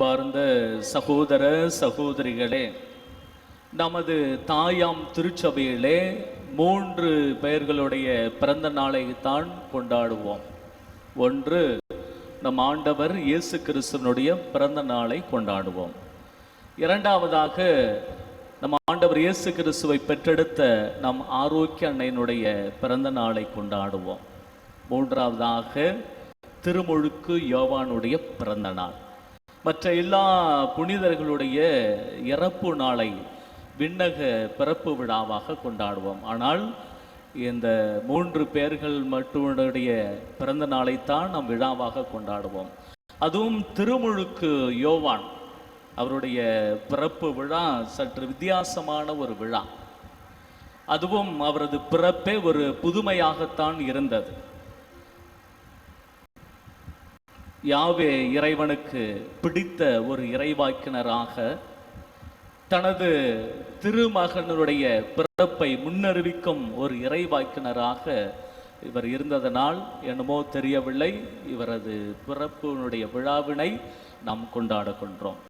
பார்ந்த சகோதர சகோதரிகளே நமது தாயாம் திருச்சபையிலே மூன்று பெயர்களுடைய பிறந்த நாளை தான் கொண்டாடுவோம். ஒன்று நம் ஆண்டவர் இயேசு கிறிஸ்துவனுடைய பிறந்த நாளை கொண்டாடுவோம். இரண்டாவதாக நம் ஆண்டவர் இயேசு கிறிஸ்துவை பெற்றெடுத்த நம் ஆரோக்கிய அன்னையினுடைய பிறந்த நாளை கொண்டாடுவோம். மூன்றாவதாக திருமுழுக்கு யோவானுடைய பிறந்த நாள். மற்ற எல்லா புனிதர்களுடைய இறப்பு நாளை விண்ணக பிறப்பு விழாவாக கொண்டாடுவோம். ஆனால் இந்த மூன்று பேர்கள் மட்டுடைய பிறந்த நாளைத்தான் நாம் விழாவாக கொண்டாடுவோம். அதுவும் திருமுழுக்கு யோவான் அவருடைய பிறப்பு விழா சற்று வித்தியாசமான ஒரு விழா. அதுவும் அவரது பிறப்பே ஒரு புதுமையாகத்தான் இருந்தது. யாவே இறைவனுக்கு பிடித்த ஒரு இறைவாக்கினராக தனது திருமகனுடைய பிறப்பை முன்னறிவிக்கும் ஒரு இறைவாக்கினராக இவர் இருந்ததனால் என்னமோ தெரியவில்லை. இவரது பிறப்பினுடைய விழாவினை நாம் கொண்டாடுகின்றோம்